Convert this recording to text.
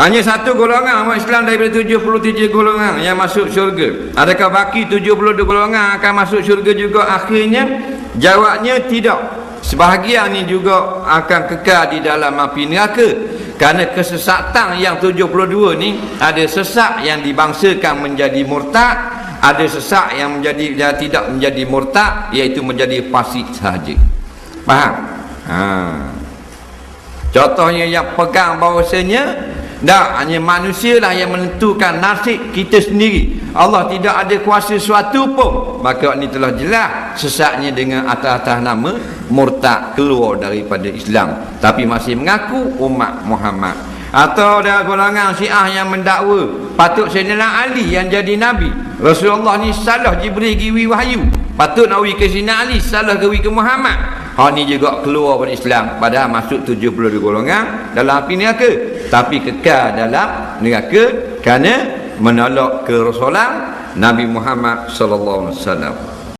Hanya satu golongan umat Islam daripada 77 golongan yang masuk syurga. Adakah baki 72 golongan akan masuk syurga juga akhirnya? Jawabnya tidak. Sebahagian ini juga akan kekal di dalam api neraka. Kerana kesesatan yang 72 ni ada sesak yang dibangsakan menjadi murtad, ada sesak yang menjadi yang tidak menjadi murtad iaitu menjadi fasik sahaja. Faham? Ha. Contohnya yang pegang bahawasanya Tak, hanya manusia lah yang menentukan nasib kita sendiri. Allah tidak ada kuasa suatu pun. Maka ini telah jelas sesatnya dengan atas-atas nama murtad keluar daripada Islam. Tapi masih mengaku umat Muhammad. Atau ada golongan syiah yang mendakwa patut Sayyidina Ali yang jadi Nabi. Rasulullah ni salah Jibril giwi wahyu. Patut nak ke Sayyidina Ali, salah giwi ke Muhammad. Ha ni juga keluar dari Islam padahal masuk 72 golongan dalam api neraka tapi kekal dalam neraka kerana menolak kerasulan Nabi Muhammad sallallahu alaihi wasallam.